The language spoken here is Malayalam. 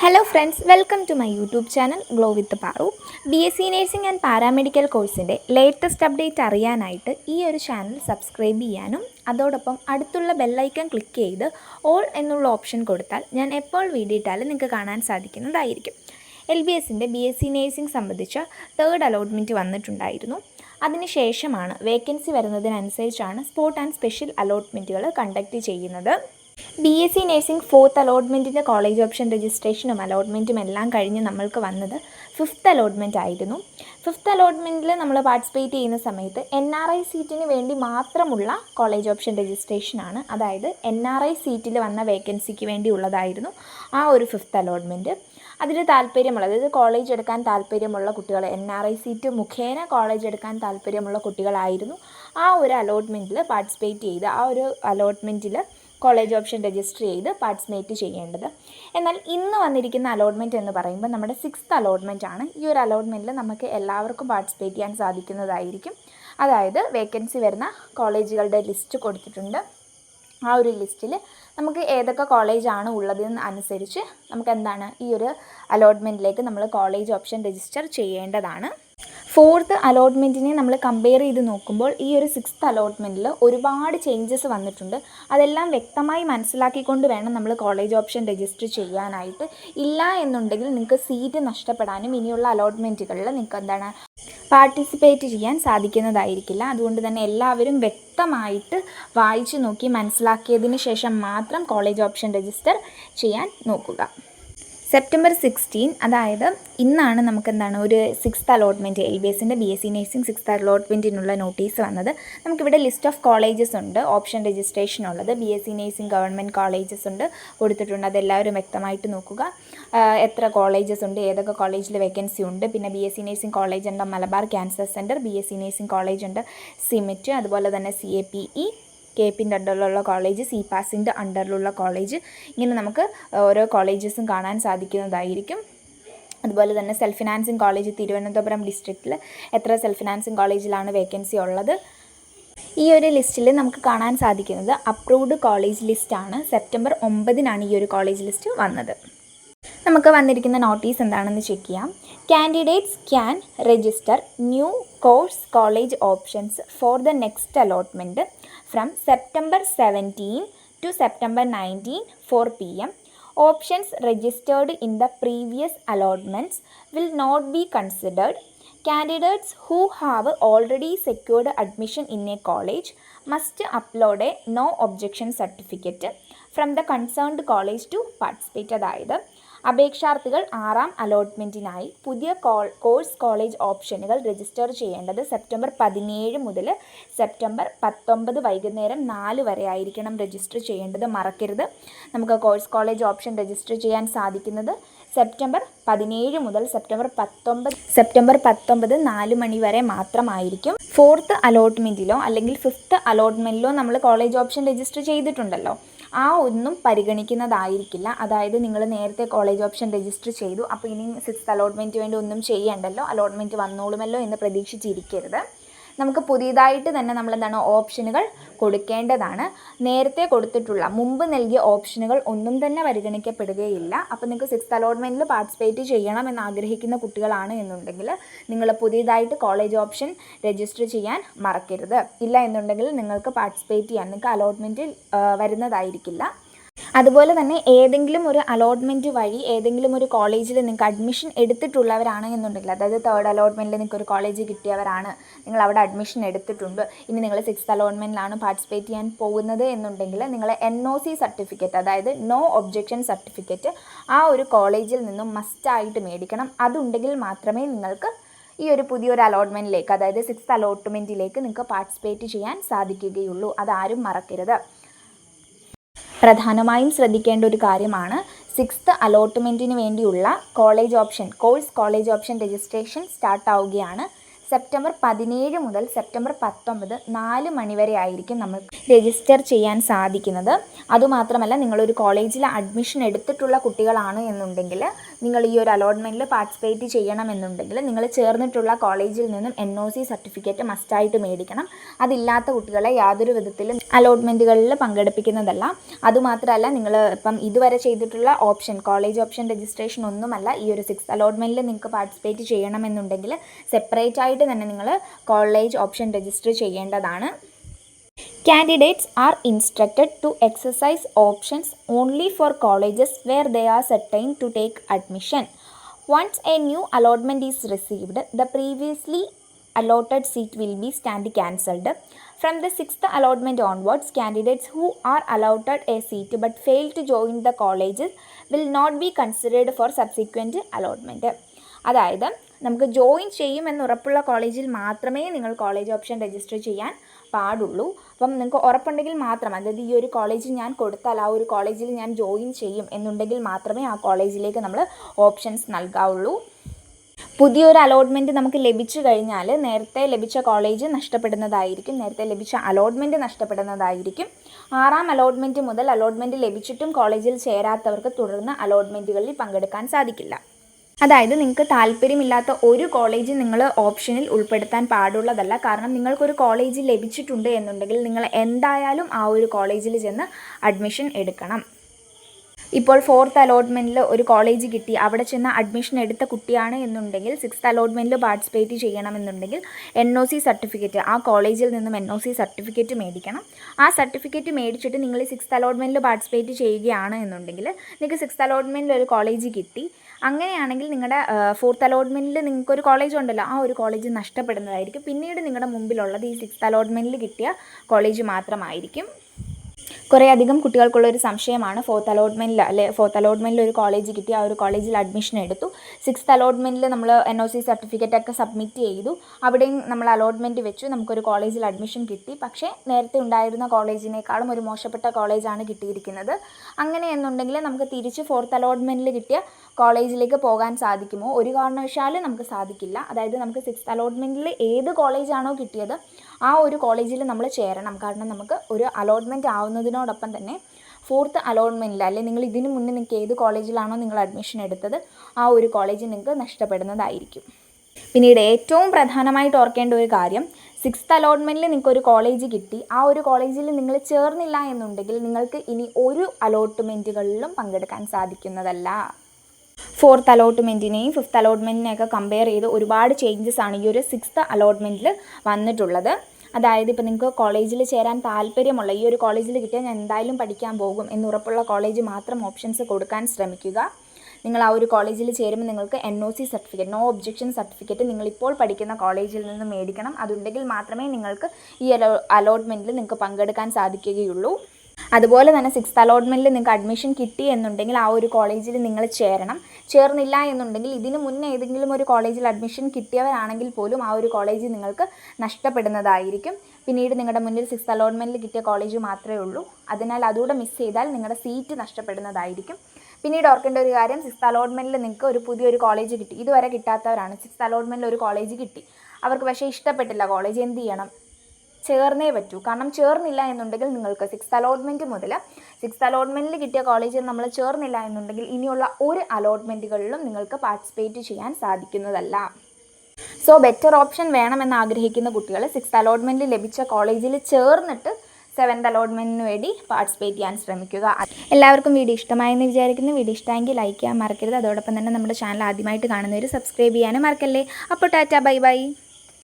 Hello friends welcome to my YouTube channel glow with Paru B S C nursing and paramedical കോഴ്സിന്റെ ലേറ്റസ്റ്റ് അപ്ഡേറ്റ് അറിയാനായിട്ട് ഈ ഒരു ചാനൽ സബ്സ്ക്രൈബ് ചെയ്യാനും അതോടൊപ്പം അടുത്തുള്ള ബെല്ലൈക്കൺ ക്ലിക്ക് ചെയ്ത് ഓൾ എന്നുള്ള ഓപ്ഷൻ കൊടുത്താൽ ഞാൻ എപ്പോൾ വീഡിയോ ഇട്ടാലും നിങ്ങൾക്ക് കാണാൻ സാധിക്കുന്നതായിരിക്കും. എൽ ബി എസിന്റെ ബി എസ് സി നേഴ്സിംഗ് സംബന്ധിച്ച തേർഡ് അലോട്ട്മെന്റ് വന്നിട്ടുണ്ടായിരുന്നു. അതിനുശേഷമാണ് വേക്കൻസി വരുന്നതിനനുസരിച്ചാണ് സ്പോട്ട് ആൻഡ് സ്പെഷ്യൽ അലോട്ട്മെന്റുകൾ കണ്ടക്ട് ചെയ്യുന്നത്. B S C nursing fourth അലോട്ട്മെന്റിന്റെ college option രജിസ്ട്രേഷനും അലോട്ട്മെന്റും എല്ലാം കഴിഞ്ഞ് നമ്മൾക്ക് വന്നത് ഫിഫ്ത്ത് അലോട്ട്മെന്റ് ആയിരുന്നു. ഫിഫ്ത്ത് അലോട്ട്മെന്റിൽ നമ്മൾ പാർട്ടിസിപ്പേറ്റ് ചെയ്യുന്ന സമയത്ത് എൻ ആർ ഐ സീറ്റിന് വേണ്ടി മാത്രമുള്ള കോളേജ് ഓപ്ഷൻ രജിസ്ട്രേഷനാണ് അതായത് എൻ ആർ ഐ സീറ്റിൽ വന്ന വേക്കൻസിക്ക് വേണ്ടി ഉള്ളതായിരുന്നു ആ ഒരു ഫിഫ്ത്ത് അലോട്ട്മെന്റ് അതിൽ താല്പര്യമുള്ള അതായത് കോളേജ് എടുക്കാൻ താല്പര്യമുള്ള കുട്ടികൾ എൻ ആർ ഐ സീറ്റ് മുഖേന കോളേജ് എടുക്കാൻ താല്പര്യമുള്ള കുട്ടികളായിരുന്നു ആ ഒരു അലോട്ട്മെന്റിൽ പാർട്ടിസിപ്പേറ്റ് ചെയ്ത് ആ ഒരു അലോട്ട്മെന്റിൽ കോളേജ് ഓപ്ഷൻ രജിസ്റ്റർ ചെയ്ത് പാർട്ടിസിപ്പേറ്റ് ചെയ്യേണ്ടത്. എന്നാൽ ഇന്ന് വന്നിരിക്കുന്ന അലോട്ട്മെന്റ് എന്ന് പറയുമ്പോൾ നമ്മുടെ സിക്സ്ത് അലോട്ട്മെന്റ് ആണ്. ഈ ഒരു അലോട്ട്മെന്റിൽ നമുക്ക് എല്ലാവർക്കും പാർട്ടിസിപ്പേറ്റ് ചെയ്യാൻ സാധിക്കുന്നതായിരിക്കും. അതായത് വേക്കൻസി വരുന്ന കോളേജുകളുടെ ലിസ്റ്റ് കൊടുത്തിട്ടുണ്ട്. ആ ഒരു ലിസ്റ്റിൽ നമുക്ക് ഏതൊക്കെ കോളേജാണ് ഉള്ളതെന്ന് അനുസരിച്ച് നമുക്ക് എന്താണ് ഈ ഒരു അലോട്ട്മെന്റിലേക്ക് നമ്മൾ കോളേജ് ഓപ്ഷൻ രജിസ്റ്റർ ചെയ്യേണ്ടതാണ്. ഫോർത്ത് അലോട്ട്മെന്റിനെ നമ്മൾ കമ്പയർ ചെയ്ത് നോക്കുമ്പോൾ ഈ ഒരു സിക്സ്ത് അലോട്ട്മെന്റിൽ ഒരുപാട് ചേഞ്ചസ് വന്നിട്ടുണ്ട്. അതെല്ലാം വ്യക്തമായി മനസ്സിലാക്കിക്കൊണ്ട് വേണം നമ്മൾ കോളേജ് ഓപ്ഷൻ രജിസ്റ്റർ ചെയ്യാനായിട്ട്. ഇല്ല എന്നുണ്ടെങ്കിൽ നിങ്ങൾക്ക് സീറ്റ് നഷ്ടപ്പെടാനും ഇനിയുള്ള അലോട്ട്മെന്റുകളിൽ നിങ്ങൾക്ക് എന്താണ് പാർട്ടിസിപ്പേറ്റ് ചെയ്യാൻ സാധിക്കുന്നതായിരിക്കില്ല. അതുകൊണ്ട് തന്നെ എല്ലാവരും വ്യക്തമായിട്ട് വായിച്ചു നോക്കി മനസ്സിലാക്കിയതിന് ശേഷം മാത്രം കോളേജ് ഓപ്ഷൻ രജിസ്റ്റർ ചെയ്യാൻ നോക്കുക. സെപ്റ്റംബർ സിക്സ്റ്റീൻ അതായത് ഇന്നാണ് നമുക്ക് എന്താണ് ഒരു സിക്സ്ത് അലോട്ട്മെന്റ് എൽ ബി എസിന്റെ B S C nursing sixth അലോട്ട്മെന്റിനുള്ള notice വന്നത്. നമുക്കിവിടെ ലിസ്റ്റ് ഓഫ് കോളേജസ് ഉണ്ട് ഓപ്ഷൻ രജിസ്ട്രേഷൻ ഉള്ളത് B S C nursing government colleges ഉണ്ട് കൊടുത്തിട്ടുണ്ട്. അതെല്ലാവരും വ്യക്തമായിട്ട് നോക്കുക. എത്ര കോളേജസ് ഉണ്ട് ഏതൊക്കെ കോളേജിൽ വേക്കൻസി ഉണ്ട് പിന്നെ B S C nursing college ഉണ്ട് Malabar cancer centre B S C nursing college ഉണ്ട് സിമിറ്റ് അതുപോലെ തന്നെ C A P E K പിന്റെ അണ്ടറിലുള്ള കോളേജ് സി പാസിന്റെ അണ്ടറിലുള്ള കോളേജ് ഇങ്ങനെ നമുക്ക് ഓരോ കോളേജസും കാണാൻ സാധിക്കുന്നതായിരിക്കും. അതുപോലെ തന്നെ സെൽഫ് ഫിനാൻസിങ് കോളേജ് തിരുവനന്തപുരം ഡിസ്ട്രിക്റ്റിൽ എത്ര സെൽഫ് ഫിനാൻസിങ് കോളേജിലാണ് വേക്കൻസി ഉള്ളത്. ഈ ഒരു ലിസ്റ്റിൽ നമുക്ക് കാണാൻ സാധിക്കുന്നത് അപ്രൂവ്ഡ് കോളേജ് ലിസ്റ്റാണ് സെപ്റ്റംബർ ഒമ്പതിനാണ് ഈ ഒരു കോളേജ് ലിസ്റ്റ് വന്നത്. നമുക്ക് വന്നിരിക്കുന്ന നോട്ടീസ് എന്താണെന്ന് ചെക്ക് ചെയ്യാം. Candidates can register new course college options for the next allotment from September seventeen to September nineteen four P M options registered in the previous allotments will not be considered candidates who have already secured admission in a college must upload a no objection certificate from the concerned college to participate അതായത് അപേക്ഷാർത്ഥികൾ ആറാം അലോട്ട്മെന്റിനായി പുതിയ കോഴ്സ് കോളേജ് ഓപ്ഷനുകൾ രജിസ്റ്റർ ചെയ്യേണ്ടത് സെപ്റ്റംബർ പതിനേഴ് മുതൽ സെപ്റ്റംബർ പത്തൊമ്പത് വൈകുന്നേരം നാല് വരെ ആയിരിക്കണം രജിസ്റ്റർ ചെയ്യേണ്ടത്. മറക്കരുത്. നമുക്ക് കോഴ്സ് കോളേജ് ഓപ്ഷൻ രജിസ്റ്റർ ചെയ്യാൻ സാധിക്കുന്നത് സെപ്റ്റംബർ പതിനേഴ് മുതൽ സെപ്റ്റംബർ പത്തൊമ്പത് സെപ്റ്റംബർ പത്തൊമ്പത് നാല് മണി വരെ മാത്രമായിരിക്കും. ഫോർത്ത് അലോട്ട്മെന്റിലോ അല്ലെങ്കിൽ ഫിഫ്ത്ത് അലോട്ട്മെന്റിലോ നമ്മൾ കോളേജ് ഓപ്ഷൻ രജിസ്റ്റർ ചെയ്തിട്ടുണ്ടല്ലോ. ആ ഒന്നും പരിഗണിക്കുന്നതായിരിക്കില്ല. അതായത് നിങ്ങൾ നേരത്തെ കോളേജ് ഓപ്ഷൻ രജിസ്റ്റർ ചെയ്തു. അപ്പോൾ ഇനി സിക്സ്ത് അലോട്ട്മെന്റ് വേണ്ടി ഒന്നും ചെയ്യണ്ടല്ലോ. അലോട്ട്മെന്റ് വന്നോളുമല്ലോ എന്ന് പ്രതീക്ഷിച്ചിരിക്കരുത്. നമുക്ക് പുതിയതായിട്ട് തന്നെ നമ്മൾ എന്താണ് ഓപ്ഷനുകൾ കൊടുക്കേണ്ടതാണ്. നേരത്തെ കൊടുത്തിട്ടുള്ള മുമ്പ് നൽകിയ ഓപ്ഷനുകൾ ഒന്നും തന്നെ പരിഗണിക്കപ്പെടുകയില്ല. അപ്പോൾ നിങ്ങൾക്ക് സിക്സ് അലോട്ട്മെന്റിൽ പാർട്ടിസിപ്പേറ്റ് ചെയ്യണം എന്ന് ആഗ്രഹിക്കുന്ന കുട്ടികളാണ് എന്നുണ്ടെങ്കിൽ നിങ്ങൾ പുതിയതായിട്ട് കോളേജ് ഓപ്ഷൻ രജിസ്റ്റർ ചെയ്യാൻ മറക്കരുത്. ഇല്ല എന്നുണ്ടെങ്കിൽ നിങ്ങൾക്ക് പാർട്ടിസിപ്പേറ്റ് ചെയ്യാൻ നിങ്ങൾക്ക് അലോട്ട്മെന്റിൽ വരുന്നതായിരിക്കില്ല. അതുപോലെ തന്നെ ഏതെങ്കിലും ഒരു അലോട്ട്മെന്റ് വഴി ഏതെങ്കിലും ഒരു കോളേജിൽ നിങ്ങൾക്ക് അഡ്മിഷൻ എടുത്തിട്ടുള്ളവരാണ് എന്നുണ്ടെങ്കിൽ അതായത് തേർഡ് അലോട്ട്മെന്റിൽ നിങ്ങൾക്ക് ഒരു കോളേജ് കിട്ടിയവരാണ് നിങ്ങൾ അവിടെ അഡ്മിഷൻ എടുത്തിട്ടുണ്ട്. ഇനി നിങ്ങൾ സിക്സ്ത് അലോട്ട്മെന്റിലാണ് പാർട്ടിസിപ്പേറ്റ് ചെയ്യാൻ പോകുന്നത് എന്നുണ്ടെങ്കിൽ നിങ്ങൾ എൻ ഒ സി സർട്ടിഫിക്കറ്റ് അതായത് നോ ഒബ്ജെക്ഷൻ സർട്ടിഫിക്കറ്റ് ആ ഒരു കോളേജിൽ നിന്നും മസ്റ്റായിട്ട് മേടിക്കണം. അതുണ്ടെങ്കിൽ മാത്രമേ നിങ്ങൾക്ക് ഈ ഒരു പുതിയൊരു അലോട്ട്മെന്റിലേക്ക് അതായത് സിക്സ്ത് അലോട്ട്മെന്റിലേക്ക് നിങ്ങൾക്ക് പാർട്ടിസിപ്പേറ്റ് ചെയ്യാൻ സാധിക്കുകയുള്ളൂ. അതാരും മറക്കരുത്. പ്രധാനമായും ശ്രദ്ധിക്കേണ്ട ഒരു കാര്യമാണ് സിക്സ്ത് അലോട്ട്മെന്റിന് വേണ്ടിയുള്ള college option course college option registration start ആവുകയാണ് സെപ്റ്റംബർ പതിനേഴ് മുതൽ സെപ്റ്റംബർ പത്തൊമ്പത് നാല് മണിവരെ ആയിരിക്കും നമ്മൾ രജിസ്റ്റർ ചെയ്യാൻ സാധിക്കുന്നത്. അതുമാത്രമല്ല നിങ്ങളൊരു കോളേജിൽ അഡ്മിഷൻ എടുത്തിട്ടുള്ള കുട്ടികളാണ് എന്നുണ്ടെങ്കിൽ നിങ്ങൾ ഈ ഒരു അലോട്ട്മെന്റിൽ പാർട്ടിസിപ്പേറ്റ് ചെയ്യണമെന്നുണ്ടെങ്കിൽ നിങ്ങൾ ചേർന്നിട്ടുള്ള കോളേജിൽ നിന്നും എൻ ഒ സി സർട്ടിഫിക്കറ്റ് മസ്റ്റായിട്ട് മേടിക്കണം. അതില്ലാത്ത കുട്ടികളെ യാതൊരു വിധത്തിലും അലോട്ട്മെന്റുകളിൽ പങ്കെടുപ്പിക്കുന്നതല്ല അതുമാത്രമല്ല നിങ്ങൾ ഇപ്പം ഇതുവരെ ചെയ്തിട്ടുള്ള ഓപ്ഷൻ കോളേജ് ഓപ്ഷൻ രജിസ്ട്രേഷൻ ഒന്നുമല്ല ഈ ഒരു സിക്സ് അലോട്ട്മെന്റിൽ നിങ്ങൾക്ക് പാർട്ടിസിപ്പേറ്റ് ചെയ്യണമെന്നുണ്ടെങ്കിൽ സെപ്പറേറ്റ് ആയിട്ട് തന്നെ നിങ്ങൾ കോളേജ് ഓപ്ഷൻ രജിസ്റ്റർ ചെയ്യേണ്ടതാണ് Candidates are instructed to exercise options only for colleges where they are certain to take admission. Once a new allotment is received, the previously allotted seat will be stand cancelled. From the sixth allotment onwards, candidates who are allotted a seat but fail to join the colleges will not be considered for subsequent allotment. അതായത് നമുക്ക് ജോയിൻ ചെയ്യുമെന്ന് ഉറപ്പുള്ള കോളേജിൽ മാത്രമേ നിങ്ങൾ കോളേജ് ഓപ്ഷൻ രജിസ്റ്റർ ചെയ്യാൻ പാടുള്ളൂ അപ്പം നിങ്ങൾക്ക് ഉറപ്പുണ്ടെങ്കിൽ മാത്രം അതായത് ഈ ഒരു കോളേജിൽ ഞാൻ കൊടുത്താൽ ആ ഒരു കോളേജിൽ ഞാൻ ജോയിൻ ചെയ്യും എന്നുണ്ടെങ്കിൽ മാത്രമേ ആ കോളേജിലേക്ക് നമ്മൾ ഓപ്ഷൻസ് നൽകാവുള്ളൂ പുതിയൊരു അലോട്ട്മെന്റ് നമുക്ക് ലഭിച്ചു കഴിഞ്ഞാൽ നേരത്തെ ലഭിച്ച കോളേജ് നഷ്ടപ്പെടുന്നതായിരിക്കും നേരത്തെ ലഭിച്ച അലോട്ട്മെന്റ് നഷ്ടപ്പെടുന്നതായിരിക്കും. ആറാം അലോട്ട്മെന്റ് മുതൽ അലോട്ട്മെന്റ് ലഭിച്ചിട്ടും കോളേജിൽ ചേരാത്തവർക്ക് തുടർന്ന് അലോട്ട്മെന്റുകളിൽ പങ്കെടുക്കാൻ സാധിക്കില്ല. അതായത് നിങ്ങൾക്ക് താല്പര്യമില്ലാത്ത ഒരു കോളേജ് നിങ്ങൾ ഓപ്ഷനിൽ ഉൾപ്പെടുത്താൻ പാടുള്ളതല്ല. കാരണം നിങ്ങൾക്കൊരു കോളേജ് ലഭിച്ചിട്ടുണ്ട് എന്നുണ്ടെങ്കിൽ നിങ്ങൾ എന്തായാലും ആ ഒരു കോളേജിൽ ചെന്ന് അഡ്മിഷൻ എടുക്കണം. ഇപ്പോൾ ഫോർത്ത് അലോട്ട്മെന്റിൽ ഒരു കോളേജ് കിട്ടി. അവിടെ ചെന്ന് അഡ്മിഷൻ എടുത്ത കുട്ടിയാണ് എന്നുണ്ടെങ്കിൽ സിക്സ്ത് അലോട്ട്മെന്റിൽ പാർട്ടിസിപ്പേറ്റ് ചെയ്യണമെന്നുണ്ടെങ്കിൽ എൻ ഒ സി സർട്ടിഫിക്കറ്റ് ആ കോളേജിൽ നിന്നും എൻ ഒ സി സർട്ടിഫിക്കറ്റ് മേടിക്കണം. ആ സർട്ടിഫിക്കറ്റ് മേടിച്ചിട്ട് നിങ്ങൾ സിക്സ്ത് അലോട്ട്മെന്റിൽ പാർട്ടിസിപ്പേറ്റ് ചെയ്യുകയാണ് എന്നുണ്ടെങ്കിൽ നിങ്ങൾക്ക് സിക്സ്ത് അലോട്ട്മെന്റിൽ ഒരു കോളേജ് കിട്ടി. അങ്ങനെയാണെങ്കിൽ നിങ്ങളുടെ ഫോർത്ത് അലോട്ട്മെന്റിൽ നിങ്ങൾക്ക് ഒരു കോളേജ് ഉണ്ടല്ലോ ആ ഒരു കോളേജ് നഷ്ടപ്പെടുന്നതായിരിക്കും. പിന്നീട് നിങ്ങളുടെ മുമ്പിലുള്ളത് ഈ സിക്സ്ത് അലോട്ട്മെന്റിൽ കിട്ടിയ കോളേജ് മാത്രമായിരിക്കും. കുറേ അധികം കുട്ടികൾക്കുള്ള ഒരു സംശയമാണ്. ഫോർത്ത് അലോട്ട്മെന്റിൽ അല്ലെ ഫോർത്ത് അലോട്ട്മെന്റിൽ ഒരു കോളേജ് കിട്ടി. ആ ഒരു കോളേജിൽ അഡ്മിഷൻ എടുത്തു. സിക്സ്ത് അലോട്ട്മെന്റിൽ നമ്മൾ എൻ ഒ സി സർട്ടിഫിക്കറ്റ് ഒക്കെ സബ്മിറ്റ് ചെയ്തു. അവിടെയും നമ്മൾ അലോട്ട്മെന്റ് വെച്ചു. നമുക്കൊരു കോളേജിൽ അഡ്മിഷൻ കിട്ടി. പക്ഷേ നേരത്തെ ഉണ്ടായിരുന്ന കോളേജിനേക്കാളും ഒരു മോശപ്പെട്ട കോളേജാണ് കിട്ടിയിരിക്കുന്നത്. അങ്ങനെ എന്നുണ്ടെങ്കിൽ നമുക്ക് തിരിച്ച് ഫോർത്ത് അലോട്ട്മെന്റിൽ കിട്ടിയ കോളേജിലേക്ക് പോകാൻ സാധിക്കുമോ? ഒരു കാരണവശാലും നമുക്ക് സാധിക്കില്ല. അതായത് നമുക്ക് സിക്സ്ത് അലോട്ട്മെന്റിൽ ഏത് കോളേജാണോ കിട്ടിയത് ആ ഒരു കോളേജിൽ നമ്മൾ ചേരണം. കാരണം നമുക്ക് ഒരു അലോട്ട്മെന്റ് ആവുന്നതിനോടൊപ്പം തന്നെ ഫോർത്ത് അലോട്ട്മെന്റിൽ അല്ലെങ്കിൽ നിങ്ങൾ ഇതിനു മുന്നേ നിങ്ങൾക്ക് ഏത് കോളേജിലാണോ നിങ്ങൾ അഡ്മിഷൻ എടുത്തത് ആ ഒരു കോളേജ് നിങ്ങൾക്ക് നഷ്ടപ്പെടുന്നതായിരിക്കും. പിന്നീട് ഏറ്റവും പ്രധാനമായിട്ട് ഓർക്കേണ്ട ഒരു കാര്യം സിക്സ്ത് അലോട്ട്മെന്റിൽ നിങ്ങൾക്ക് ഒരു കോളേജ് കിട്ടി. ആ ഒരു കോളേജിൽ നിങ്ങൾ ചേർന്നില്ല എന്നുണ്ടെങ്കിൽ നിങ്ങൾക്ക് ഇനി ഒരു അലോട്ട്മെന്റുകളിലും പങ്കെടുക്കാൻ സാധിക്കുന്നതല്ല. ഫോർത്ത് അലോട്ട്മെന്റിനെയും ഫിഫ്ത്ത് അലോട്ട്മെന്റിനെയൊക്കെ കമ്പയർ ചെയ്ത് ഒരുപാട് ചേഞ്ചസ് ആണ് ഈ ഒരു സിക്സ്ത് അലോട്ട്മെന്റിൽ വന്നിട്ടുള്ളത്. അതായത് ഇപ്പോൾ നിങ്ങൾക്ക് കോളേജിൽ ചേരാൻ താല്പര്യമുള്ള ഈ ഒരു കോളേജിൽ കിട്ടിയാൽ ഞാൻ എന്തായാലും പഠിക്കാൻ പോകും എന്നുറപ്പുള്ള കോളേജ് മാത്രം ഓപ്ഷൻസ് കൊടുക്കാൻ ശ്രമിക്കുക. നിങ്ങൾ ആ ഒരു കോളേജിൽ ചേരുമ്പോൾ നിങ്ങൾക്ക് N O C certificate no objection certificate നിങ്ങളിപ്പോൾ പഠിക്കുന്ന കോളേജിൽ നിന്ന് മേടിക്കണം. അതുണ്ടെങ്കിൽ മാത്രമേ നിങ്ങൾക്ക് ഈ അലോ അലോട്ട്മെന്റിൽ നിങ്ങൾക്ക് പങ്കെടുക്കാൻ സാധിക്കുകയുള്ളൂ. അതുപോലെ തന്നെ സിക്സ്ത് അലോട്ട്മെന്റിൽ നിങ്ങൾക്ക് അഡ്മിഷൻ കിട്ടി എന്നുണ്ടെങ്കിൽ ആ ഒരു കോളേജിൽ നിങ്ങൾ ചേരണം. ചേർന്നില്ല എന്നുണ്ടെങ്കിൽ ഇതിന് മുന്നേ ഏതെങ്കിലും ഒരു കോളേജിൽ അഡ്മിഷൻ കിട്ടിയവരാണെങ്കിൽ പോലും ആ ഒരു കോളേജ് നിങ്ങൾക്ക് നഷ്ടപ്പെടുന്നതായിരിക്കും. പിന്നീട് നിങ്ങളുടെ മുന്നിൽ സിക്സ്ത് അലോട്ട്മെന്റിൽ കിട്ടിയ കോളേജ് മാത്രമേ ഉള്ളൂ. അതിനാൽ അതുകൂടെ മിസ് ചെയ്താൽ നിങ്ങളുടെ സീറ്റ് നഷ്ടപ്പെടുന്നതായിരിക്കും. പിന്നീട് ഓർക്കേണ്ട ഒരു കാര്യം സിക്സ്ത് അലോട്ട്മെന്റിൽ നിങ്ങൾക്ക് ഒരു പുതിയൊരു കോളേജ് കിട്ടി. ഇതുവരെ കിട്ടാത്തവരാണ്. സിക്സ്ത് അലോട്ട്മെന്റിൽ ഒരു കോളേജ് കിട്ടി. അവർക്ക് പക്ഷേ ഇഷ്ടപ്പെട്ടില്ല. കോളേജ് എന്ത് ചെയ്യണം? ചേർന്നേ പറ്റൂ. കാരണം ചേർന്നില്ല എന്നുണ്ടെങ്കിൽ നിങ്ങൾക്ക് സിക്സ്ത് അലോട്ട്മെന്റ് മുതൽ സിക്സ്ത് അലോട്ട്മെന്റിൽ കിട്ടിയ കോളേജിൽ നമ്മൾ ചേർന്നില്ല എന്നുണ്ടെങ്കിൽ ഇനിയുള്ള ഒരു അലോട്ട്മെന്റുകളിലും നിങ്ങൾക്ക് പാർട്ടിസിപ്പേറ്റ് ചെയ്യാൻ സാധിക്കുന്നതല്ല. സോ ബെറ്റർ ഓപ്ഷൻ വേണമെന്ന് ആഗ്രഹിക്കുന്ന കുട്ടികൾ സിക്സ്ത് അലോട്ട്മെന്റ് ലഭിച്ച കോളേജിൽ ചേർന്നിട്ട് സെവൻത് അലോട്ട്മെന്റിന് വേണ്ടി പാർട്ടിസിപ്പേറ്റ് ചെയ്യാൻ ശ്രമിക്കുക. എല്ലാവർക്കും വീഡിയോ ഇഷ്ടമായെന്ന് വിചാരിക്കുന്നു. വീഡിയോ ഇഷ്ടമെങ്കിൽ ലൈക്ക് ചെയ്യാൻ മറക്കരുത്. അതോടൊപ്പം തന്നെ നമ്മുടെ ചാനൽ ആദ്യമായിട്ട് കാണുന്നവർ സബ്സ്ക്രൈബ് ചെയ്യാനും മറക്കല്ലേ. അപ്പോൾ ടാറ്റ ബൈ ബൈ.